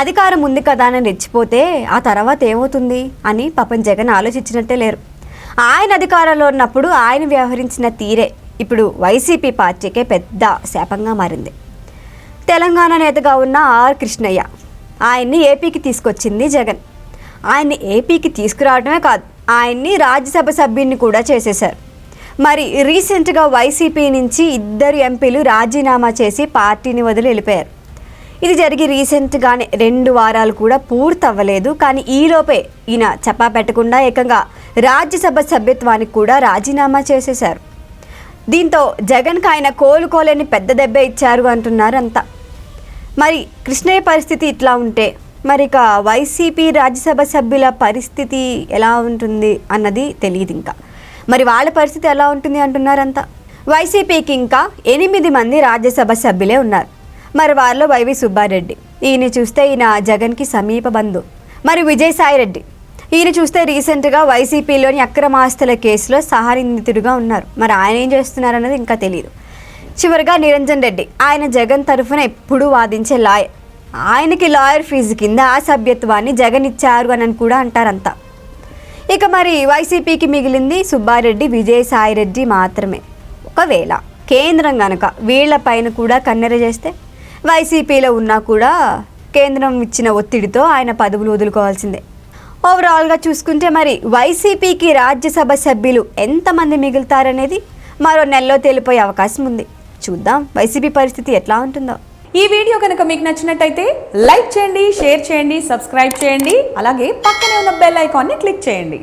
అధికారం ఉంది కదా అని రెచ్చిపోతే ఆ తర్వాత ఏమవుతుంది అని పాపం జగన్ ఆలోచించినట్టే లేరు. ఆయన అధికారంలో ఉన్నప్పుడు ఆయన వ్యవహరించిన తీరే ఇప్పుడు వైసీపీ పార్టీకే పెద్ద శాపంగా మారింది. తెలంగాణ నేతగా ఉన్న ఆర్ కృష్ణయ్య ఆయన్ని ఏపీకి తీసుకొచ్చింది జగన్. ఆయన్ని ఏపీకి తీసుకురావడమే కాదు ఆయన్ని రాజ్యసభ సభ్యున్ని కూడా చేసేశారు. మరి రీసెంట్గా వైసీపీ నుంచి ఇద్దరు ఎంపీలు రాజీనామా చేసి పార్టీని వదిలి వెళ్ళిపోయారు. ఇది జరిగి రీసెంట్గానే రెండు వారాలు కూడా పూర్తవ్వలేదు. కానీ ఈలోపే ఈయన చెప్పా పెట్టకుండా ఏకంగా రాజ్యసభ సభ్యత్వానికి కూడా రాజీనామా చేసేశారు. దీంతో జగన్కి ఆయన కోలుకోలేని పెద్ద దెబ్బ ఇచ్చారు అంటున్నారు అంతా. మరి కృష్ణయ్య పరిస్థితి ఇట్లా ఉంటే మరి ఇక వైసీపీ రాజ్యసభ సభ్యుల పరిస్థితి ఎలా ఉంటుంది అన్నది తెలియదు ఇంకా. మరి వాళ్ళ పరిస్థితి ఎలా ఉంటుంది అంటున్నారంతా వైసీపీకి ఇంకా ఎనిమిది మంది రాజ్యసభ సభ్యులే ఉన్నారు. మరి వారిలో వైవి సుబ్బారెడ్డి. ఈయన చూస్తే ఈయన జగన్కి సమీప బంధు. మరి విజయసాయి రెడ్డి ఈయన చూస్తే రీసెంట్గా వైసీపీలోని అక్రమాస్తుల కేసులో సహానిందితుడిగా ఉన్నారు. మరి ఆయన ఏం చేస్తున్నారన్నది ఇంకా తెలియదు చివరిగా నిరంజన్ రెడ్డి. ఆయన జగన్ తరఫున ఎప్పుడూ వాదించే లాయర్. ఆయనకి లాయర్ ఫీజు కింద ఆ సభ్యత్వాన్ని జగన్ ఇచ్చారు అని కూడా అంటారంతా. ఇక మరి వైసీపీకి మిగిలింది సుబ్బారెడ్డి విజయసాయిరెడ్డి మాత్రమే. ఒకవేళ కేంద్రం గనక వీళ్ళపైన కూడా కన్నెర చేస్తే వైసీపీలో ఉన్నా కూడా కేంద్రం ఇచ్చిన ఒత్తిడితో ఆయన పదవులు వదులుకోవాల్సిందే. ఓవరాల్గా చూసుకుంటే మరి వైసీపీకి రాజ్యసభ సభ్యులు ఎంతమంది మిగులుతారనేది మరో నెలలో తేలిపోయే అవకాశం ఉంది. చూద్దాం వైసీపీ పరిస్థితి ఎట్లా ఉంటుందో. ఈ వీడియో కనుక మీకు నచ్చినట్టయితే లైక్ చేయండి షేర్ చేయండి సబ్స్క్రైబ్ చేయండి అలాగే పక్కనే ఉన్న బెల్ ఐకాన్ని క్లిక్ చేయండి.